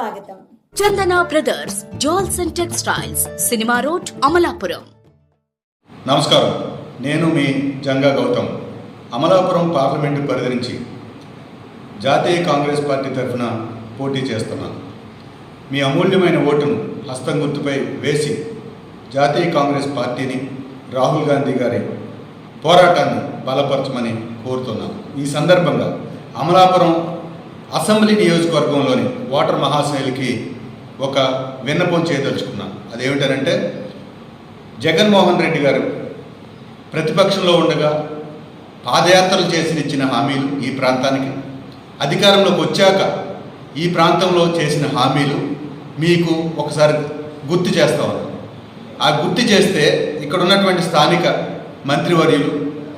స్వాగతం. Chandana brothers jewels and textiles cinema road Amalapuram. నమస్కారం. నేను మీ జంగా గౌతమ్. అమలాపురం పార్లమెంటు పరిధి నుంచి జాతీయ కాంగ్రెస్ పార్టీ తరఫున పోటీ చేస్తున్నాను. మీ అమూల్యమైన ఓటును హస్తం గుర్తుపై వేసి జాతీయ కాంగ్రెస్ పార్టీని రాహుల్ గాంధీ గారి పోరాటాన్ని బలపరచమని కోరుతున్నాను. ఈ సందర్భంగా అమలాపురం అసెంబ్లీ నియోజకవర్గంలోని ఓటర్ మహాశైలికి ఒక విన్నపం చేయదలుచుకున్నాను అదేమిటనంటే జగన్మోహన్ రెడ్డి గారు ప్రతిపక్షంలో ఉండగా పాదయాత్రలు చేసి ఇచ్చిన హామీలు ఈ ప్రాంతానికి అధికారంలోకి వచ్చాక ఈ ప్రాంతంలో చేసిన హామీలు మీకు ఒకసారి గుర్తు చేస్తా ఉన్నాను ఆ గుర్తు చేస్తే ఇక్కడ ఉన్నటువంటి స్థానిక మంత్రివర్యులు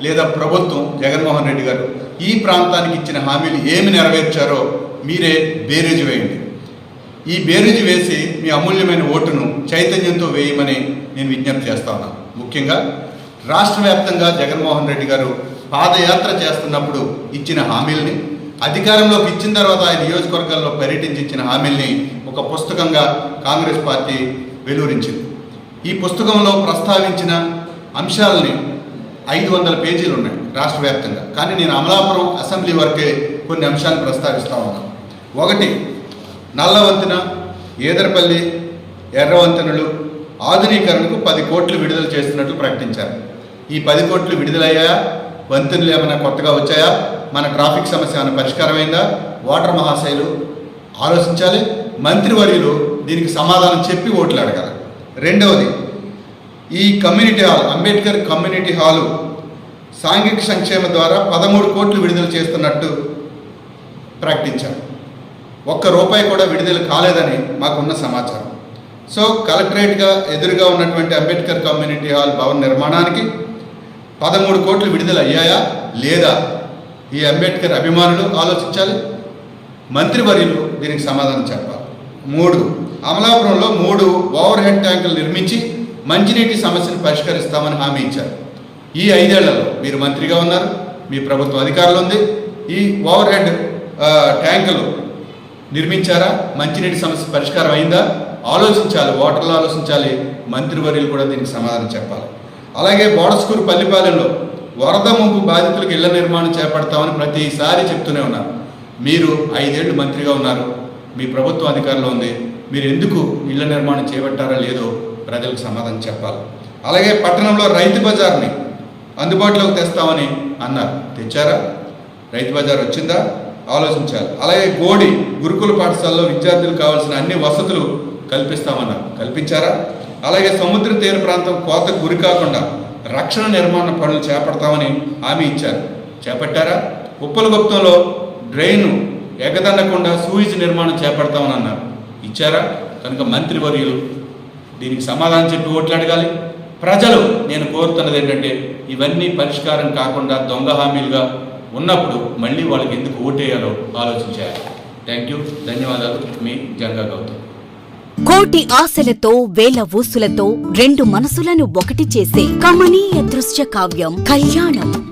లేదా ప్రభుత్వం జగన్మోహన్ రెడ్డి గారు ఈ ప్రాంతానికి ఇచ్చిన హామీలు ఏమి నెరవేర్చారో మీరే బేరేజు వేయండి. ఈ బేరీజు వేసి మీ అమూల్యమైన ఓటును చైతన్యంతో వేయమని నేను విజ్ఞప్తి చేస్తాను ముఖ్యంగా రాష్ట్ర వ్యాప్తంగా జగన్మోహన్ రెడ్డి గారు పాదయాత్ర చేస్తున్నప్పుడు ఇచ్చిన హామీల్ని అధికారంలోకి ఇచ్చిన తర్వాత ఆయన నియోజకవర్గాల్లో పర్యటించి ఇచ్చిన హామీల్ని ఒక పుస్తకంగా కాంగ్రెస్ పార్టీ వెలువరించింది. ఈ పుస్తకంలో ప్రస్తావించిన అంశాలని ఐదు వందల పేజీలు ఉన్నాయి రాష్ట్ర వ్యాప్తంగా కానీ నేను అమలాపురం అసెంబ్లీ వరకే కొన్ని అంశాలు ప్రస్తావిస్తూ ఉన్నాను ఒకటి నల్ల వంతెన ఏదరపల్లి ఎర్రవంతెనలు ఆధునీకరణకు పది కోట్లు విడుదల చేస్తున్నట్లు ప్రకటించారు. ఈ పది కోట్లు విడుదలయ్యాయా? వంతెనలు ఏమైనా కొత్తగా వచ్చాయా? మన ట్రాఫిక్ సమస్య ఏమైనా పరిష్కారమైందా? వాటర్ మహాశైలు ఆలోచించాలి. మంత్రివర్యులు దీనికి సమాధానం చెప్పి ఓట్లు అడగాలి. రెండవది ఈ community hall Ambedkar community hall సాంఘిక సంక్షేమ ద్వారా పదమూడు కోట్లు విడుదల చేస్తున్నట్టు ప్రకటించారు. ఒక్క రూపాయి కూడా విడుదల కాలేదని మాకున్న సమాచారం. సో కలెక్టరేట్గా ఎదురుగా ఉన్నటువంటి అంబేద్కర్ కమ్యూనిటీ హాల్ భవన నిర్మాణానికి పదమూడు కోట్లు విడుదల అయ్యాయా? లేదా? ఈ అంబేద్కర్ అభిమానులు ఆలోచించాలి. మంత్రివర్యులు దీనికి సమాధానం చెప్పాలి. మూడు. అమలాపురంలో మూడు ఓవర్ హెడ్ ట్యాంకులు నిర్మించి మంచినీటి సమస్యను పరిష్కరిస్తామని హామీ ఇచ్చారు. ఈ ఐదేళ్ళలో మీరు మంత్రిగా ఉన్నారు మీ ప్రభుత్వం అధికారులు ఉంది. ఈ ఓవర్ హెడ్ ట్యాంకులు నిర్మించారా? మంచినీటి సమస్య పరిష్కారం అయిందా? ఆలోచించాలి ఓటర్లు ఆలోచించాలి మంత్రివర్యులు కూడా దీనికి సమాధానం చెప్పాలి. అలాగే బోడస్కూరు పల్లిపాలెంలో వరద ముంపు బాధితులకు ఇళ్ళ నిర్మాణం చేపడతామని ప్రతిసారి చెప్తూనే ఉన్నారు. మీరు ఐదేళ్ళు మంత్రిగా ఉన్నారు మీ ప్రభుత్వం అధికారంలో ఉంది. మీరు ఎందుకు ఇళ్ళ నిర్మాణం చేపట్టారా లేదో ప్రజలకు సమాధానం చెప్పాలి. అలాగే పట్టణంలో రైతు బజార్ని అందుబాటులోకి తెస్తామని అన్నారు. తెచ్చారా? రైతు బజార్ వచ్చిందా? ఆలోచించాలి. అలాగే గోడి గురుకుల పాఠశాలలో విద్యార్థులకు కావాల్సిన అన్ని వసతులు కల్పిస్తామన్నారు. కల్పించారా? అలాగే సముద్ర తీర ప్రాంతం కోతకు గురి కాకుండా రక్షణ నిర్మాణ పనులు చేపడతామని హామీ ఇచ్చారు. చేపట్టారా? ఉప్పలగుప్తంలో డ్రైను ఎగదన్నకుండా సూయిజ్ నిర్మాణం చేపడతామని అన్నారు. ఇచ్చారా? కనుక మంత్రివర్యులు దీనికి సమాధానం చెప్పి ఓట్లు అడగాలి. ప్రజలు నేను కోరుతున్నది ఏంటంటే ఇవన్నీ పరిష్కారం కాకుండా దొంగ హామీలుగా ఉన్నప్పుడు మళ్ళీ వాళ్ళకి ఎందుకు ఓటేయాలో ఆలోచించాలి. థ్యాంక్ యూ ధన్యవాదాలు. మీ జంగా గౌతమ్. కోటి ఆశలతో వేల ఊసులతో రెండు మనసులను ఒకటి చేసే కమనీయ దృశ్య కావ్యం కళ్యాణం.